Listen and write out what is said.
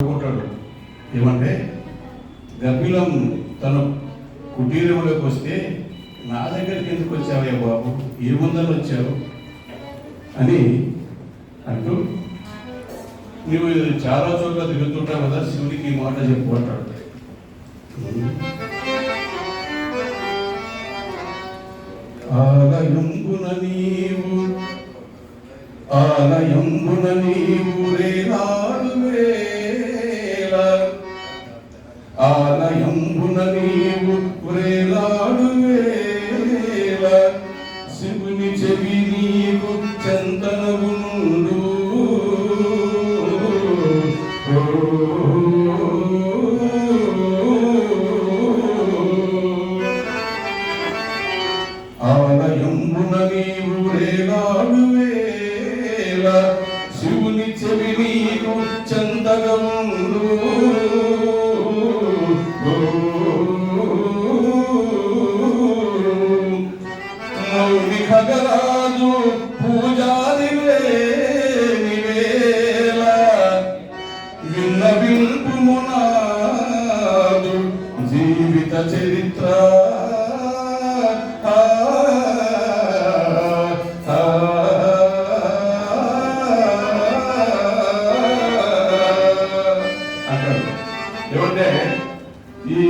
అనుకుంటాడు. ఏమంటే గర్భిలం తన కుటీరంలోకి వస్తే నా దగ్గరికి ఎందుకు వచ్చావయ్యా బాబు? ఏ ముందర వచ్చావు? అని అంటూ నువ్వు చాలా చోట్ల తిరుగుతుంటావు కదా శివుడికి ఈ మాట చెప్పు అంటాడు. ఆలయంబున నీవు ఆలయంబున నీవు రేనాడు ఆలయంబున నీవు రేలాడు వేళ శివుని చెవి నీవు చందనవు నుండు. ఆలయమున నీవు వేళ విఖగరాజు పూజారి వేళ విన్నవింపుమునాదు జీవిత చరిత్ర ఏమంటే ఈ